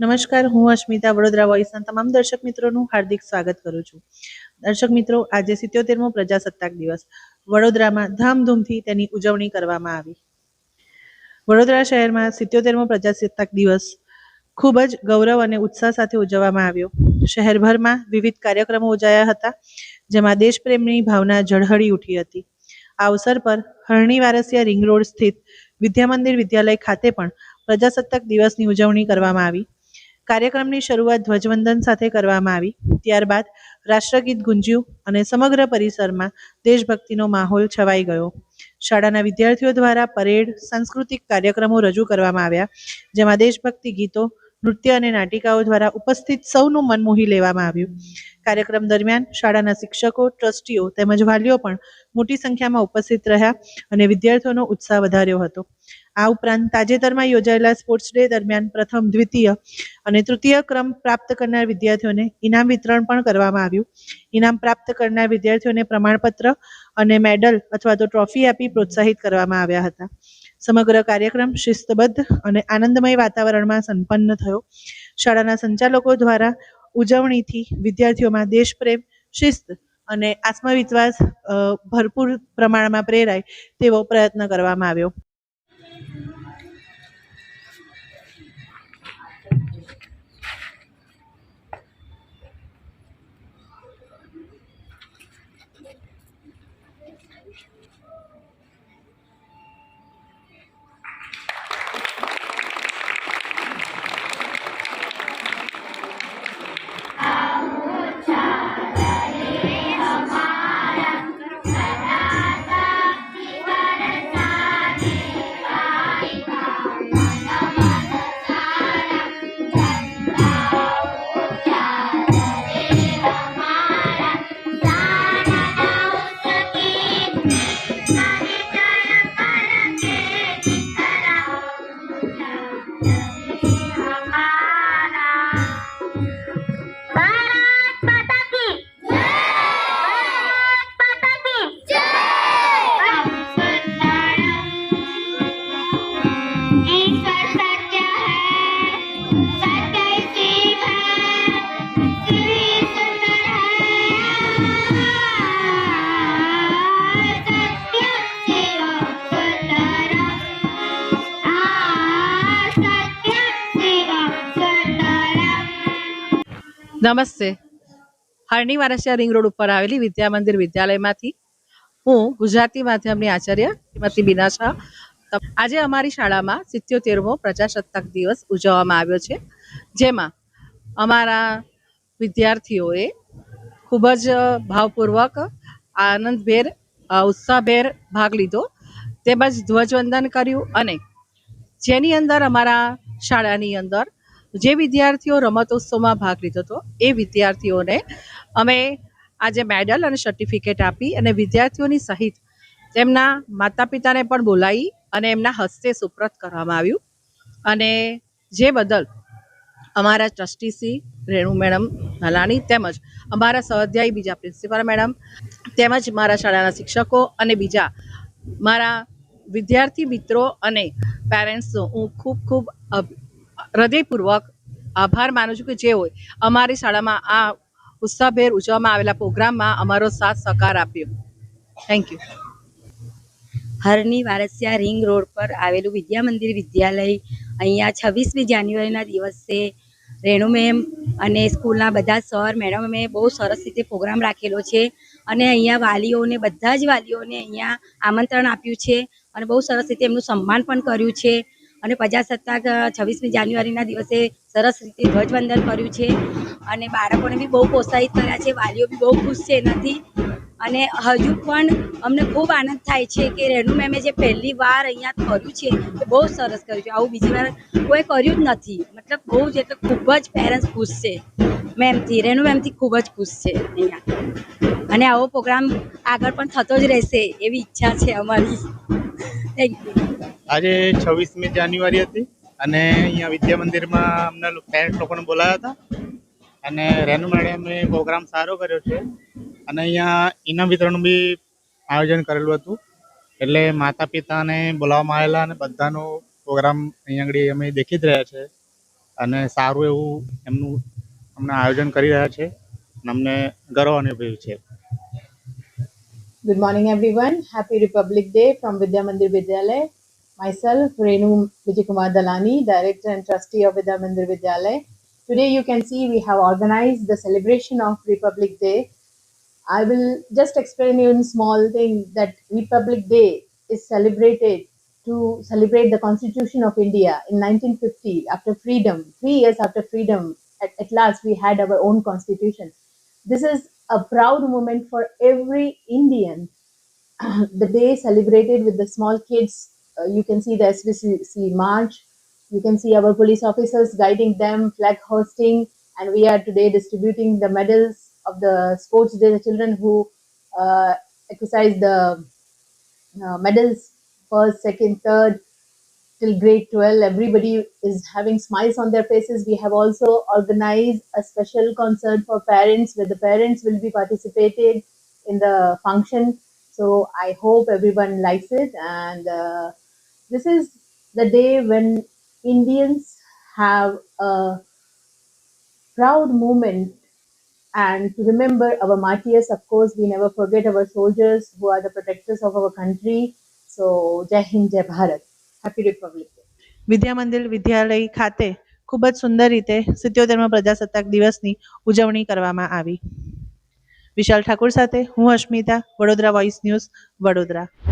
નમસ્કાર, હું અસ્મિતા વડોદરા વોઇસના તમામ દર્શક મિત્રોનું હાર્દિક સ્વાગત કરું છું. દર્શક મિત્રો, આજે સિત્યોતેરમો પ્રજાસત્તાક દિવસ. વડોદરામાં ધામધૂમથી તેની ઉજવણી કરવામાં આવી. વડોદરા શહેરમાં સિત્યોતેરમો પ્રજાસત્તાક દિવસ ખૂબ જ ગૌરવ અને ઉત્સાહ સાથે ઉજવવામાં આવ્યો. શહેરભરમાં વિવિધ કાર્યક્રમો યોજાયા હતા, જેમાં દેશપ્રેમની ભાવના ઝળહળી ઉઠી હતી. આ અવસર પર હરણી વારસિયા રિંગ રોડ સ્થિત વિદ્યામંદિર વિદ્યાલય ખાતે પણ પ્રજાસત્તાક દિવસની ઉજવણી કરવામાં આવી. કાર્યક્રમની શરૂઆત ધ્વજવંદન સાથે કરવામાં આવી. ત્યારબાદ રાષ્ટ્રગીત ગુંજ્યું અને સમગ્ર પરિસરમાં દેશભક્તિનો માહોલ છવાઈ ગયો. શાળાના વિદ્યાર્થીઓ દ્વારા પરેડ, સાંસ્કૃતિક કાર્યક્રમો રજૂ કરવામાં આવ્યા, જેમાં દેશભક્તિ ગીતો, નૃત્ય અને નાટિકાઓ દ્વારા ઉપસ્થિત સૌનું મન મોહી લેવામાં આવ્યું. કાર્યક્રમ દરમિયાન શાળાના શિક્ષકો, ટ્રસ્ટીઓ તેમજ વાલીઓ પણ મોટી સંખ્યામાં ઉપસ્થિત રહ્યા અને વિદ્યાર્થીઓનો ઉત્સાહ વધાર્યો હતો. આ ઉપરાંત તાજેતરમાં યોજાયેલા સ્પોર્ટ્સ ડે દરમિયાન પ્રથમ, દ્વિતીય અને તૃતીય ક્રમ પ્રાપ્ત કરનાર વિદ્યાર્થીઓને ઇનામ વિતરણ પણ કરવામાં આવ્યું. ઇનામ પ્રાપ્ત કરનાર વિદ્યાર્થીઓને પ્રમાણપત્ર અને મેડલ અથવા તો ટ્રોફી આપી પ્રોત્સાહિત કરવામાં આવ્યા હતા. સમગ્ર કાર્યક્રમ શિસ્તબદ્ધ અને આનંદમય વાતાવરણમાં સંપન્ન થયો. શાળાના સંચાલકો દ્વારા ઉજવણીથી વિદ્યાર્થીઓમાં દેશપ્રેમ, શિસ્ત અને આત્મવિશ્વાસ ભરપૂર પ્રમાણમાં પ્રેરાય તેવો પ્રયત્ન કરવામાં આવ્યો. નમસ્તે. હરણી વારસિયા રિંગ રોડ ઉપર આવેલી વિદ્યા મંદિર વિદ્યાલયમાંથી હું ગુજરાતી માધ્યમની આચાર્ય શ્રીમતી બીના શાહ. આજે અમારી શાળામાં સિત્યોતેરમો પ્રજાસત્તાક દિવસ ઉજવવામાં આવ્યો છે. જેમાં અમારા વિદ્યાર્થીઓએ ખૂબ જ ભાવપૂર્વક આનંદભેર ઉત્સાહભેર ભાગ લીધો. તેમજ ધ્વજવંદન કર્યું અને જેની અંદર અમારા શાળાની અંદર જે વિદ્યાર્થીઓ રમતોત્સવમાં ભાગ લીધો હતો, એ વિદ્યાર્થીઓને અમે આજે મેડલ અને સર્ટિફિકેટ આપી અને વિદ્યાર્થીઓની સહિત તેમના માતા પિતાને પણ બોલાવી અને એમના હસ્તે સુપ્રત કરવામાં આવ્યું. અને જે બદલ અમારા ટ્રસ્ટી શ્રી રેણુ મેડમ નલાણી તેમજ અમારા સ્વાધ્યાયી બીજા પ્રિન્સિપાલ મેડમ તેમજ મારા શાળાના શિક્ષકો અને બીજા મારા વિદ્યાર્થી મિત્રો અને પેરેન્ટ્સનો હું ખૂબ ખૂબ હૃદયપૂર્વક આભાર માનું છું કે જે હોય, અમારી શાળામાં આ ઉત્સાહભેર ઉજવવામાં આવેલા પ્રોગ્રામમાં અમારો સાથ સહકાર આપ્યો. Thank you Harni Warasiya ring road પર આવેલું વિદ્યા મંદિર વિદ્યાલય અહીંયા છવ્વીસમી જાન્યુઆરીના દિવસે રેણુ મેમ અને સ્કૂલના બધા સર, મેડમે બહુ સરસ રીતે પ્રોગ્રામ રાખેલો છે અને અહીંયા વાલીઓને, બધા જ વાલીઓને અહીંયા આમંત્રણ આપ્યું છે અને બહુ સરસ રીતે એમનું સન્માન પણ કર્યું છે. અને પ્રજાસત્તાક છવ્વીસમી જાન્યુઆરીના દિવસે સરસ રીતે ધ્વજવંદન કર્યું છે. અને બાળકોને બી બહુ પ્રોત્સાહિત કર્યા છે, વાલીઓ બી બહુ ખુશ છે એનાથી. અને હજુ પણ અમને ખૂબ આનંદ થાય છે કે રેણુ મેમે જે પહેલી વાર અહીંયા કર્યું છે, એ બહુ સરસ કર્યું છે. આવું બીજી વાર કોઈ કર્યું જ નથી. મતલબ બહુ જ એટલે ખૂબ જ પેરેન્ટ્સ ખુશ છે. મેમથી રેણુ મેમથી ખૂબ જ ખુશ છે અહીંયા. અને આવો પ્રોગ્રામ આગળ પણ થતો જ રહેશે એવી ઈચ્છા છે અમારી. થેન્ક યુ આજે છવ્વીસમી જાન્યુઆરી હતી અને અહીંયા વિદ્યા મંદિરમાં અમને પેરેન્ટ લોકોને બોલાયા હતા. અને રેનુ મેડમે પ્રોગ્રામ સારો કર્યો છે. અને અહીંયા ઇનામ વિતરણ બી આયોજન કરેલું હતું. એટલે માતા પિતાને બોલાવવામાં આવેલા અને બધાનો પ્રોગ્રામ અહીંયા આગળ અમે દેખી જ રહ્યા છે. અને સારું એવું એમનું અમને આયોજન કરી રહ્યા છે. અને અમને ગર્વ અનુભવ્યું છે. Good morning, everyone. Happy Republic Day from Vidya Mandir Vidyalay. Myself, Renu Vijayakumar Dalani, Director and Trustee of Vidya Vidyalay. Today, you can see we have organized the celebration of Republic Day. I will just explain you in small thing that Republic Day is celebrated to celebrate the Constitution of India in 1950 after freedom. Three years after freedom, at, at last we had our own constitution. This is a proud moment for every Indian. the day celebrated with the small kids. Uh, you can see the SBC march. You can see our police officers guiding them, flag hosting, and we are today distributing the medals of the sports day. The children who uh, exercise the uh, medals first, second, third till grade 12 everybody is having smiles on their faces we have also organized a special concert for parents where the parents will be participated in the function so i hope everyone likes it and uh, this is the day when indians have a proud moment and to remember our martyrs of course we never forget our soldiers who are the protectors of our country so jai hind jai bharat happy republic day વિદ્યા મંદિર વિદ્યાલય ખાતે ખૂબ જ સુંદર રીતે સિત્યોતેરમા પ્રજાસત્તાક દિવસની ઉજવણી કરવામાં આવી વિશાલ ઠાકુર સાથે હું અસ્મિતા વડોદરા વોઇસ ન્યૂઝ વડોદરા